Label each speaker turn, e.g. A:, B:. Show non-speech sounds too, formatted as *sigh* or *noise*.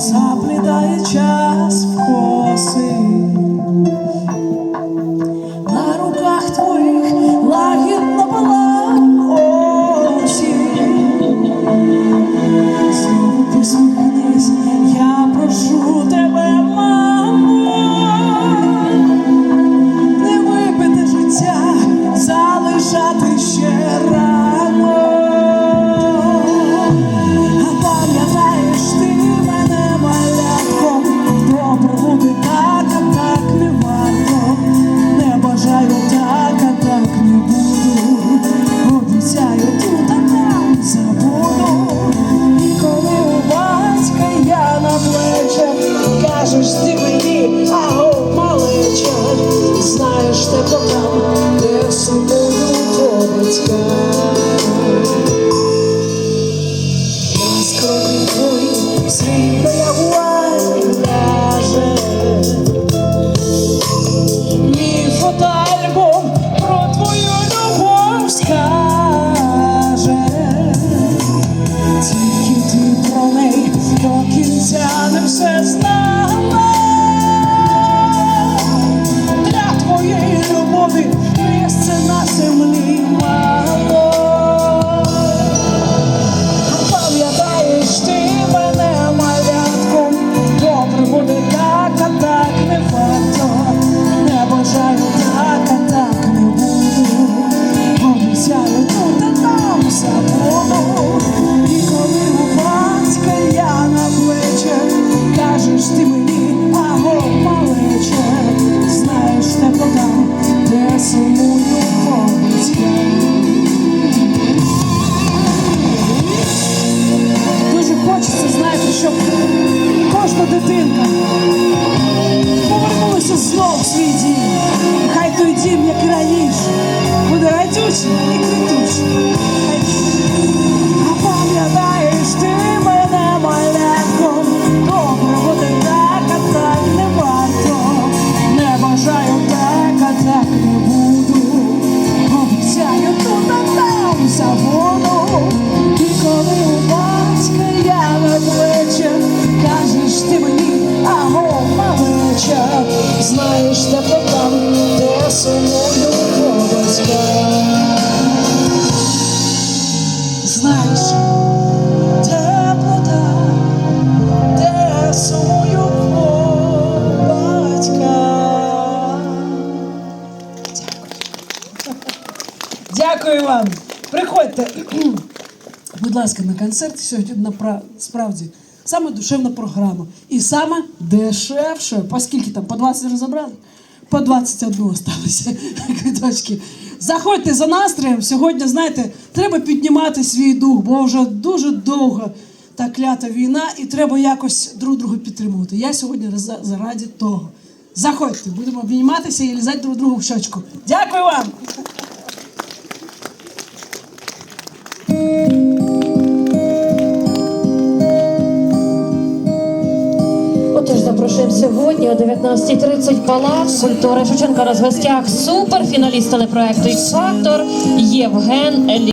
A: заплітає час в коси. Кажеш ти мені, аго, малеча, знаєш тебе там, де сумую по батьках. На твої срібна вуаль ляже. Мій фотоальбом про твою любов скаже. Тільки ти про неї до все знала. хочеться, знаєте, щоб кожна дитинка повернулася знов в свій дім. І Хай той дім, як і раніше, буде радючий і квітучий. Дякую вам. Приходьте, *clears throat* будь ласка, на концерт сьогодні справді саме душевна програма. І саме дешевше, по там, по 20 розібрали? По 21 осталося *laughs* квиточки. Заходьте за настроєм. Сьогодні, знаєте, треба піднімати свій дух, бо вже дуже довго та клята війна, і треба якось друг друга підтримувати. Я сьогодні за- заради того. Заходьте, будемо обійматися і лізати друг другу в щочку. Дякую вам!
B: Отож, запрошуємо сьогодні о 19.30 палац культури Шевченка на гостях суперфіналіст телепроекту «Х-фактор» Євген Елі.